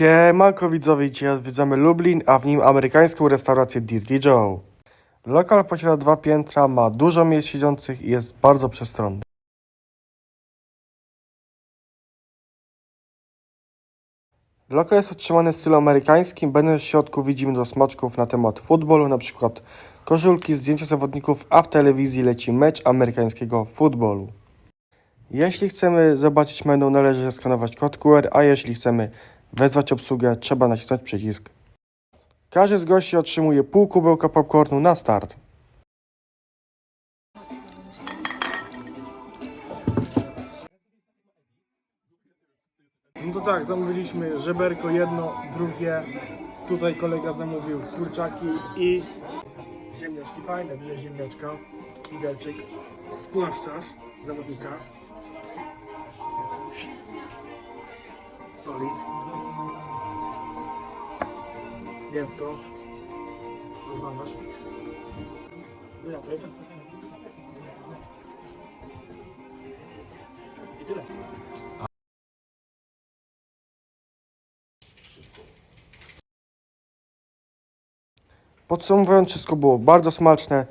Siemanko widzowie, dzisiaj odwiedzamy Lublin, a w nim amerykańską restaurację Dirty Joe. Lokal posiada dwa piętra, ma dużo miejsc siedzących i jest bardzo przestronny. Lokal jest utrzymany w stylu amerykańskim, będąc w środku widzimy do smaczków na temat futbolu, na przykład koszulki, zdjęcia zawodników, a w telewizji leci mecz amerykańskiego futbolu. Jeśli chcemy zobaczyć menu, należy zeskanować kod QR, a jeśli chcemy wezwać obsługę, trzeba nacisnąć przycisk. Każdy z gości otrzymuje pół kubełka popcornu na start. No to tak, zamówiliśmy żeberko jedno, drugie. Tutaj kolega zamówił kurczaki i ziemniaczki fajne, dwie ziemniaczka, widelczyk, spłaszczasz zawodnika, soli, mięsko, rozmawiasz, no jabłek i tyle. Podsumowując, wszystko było bardzo smaczne.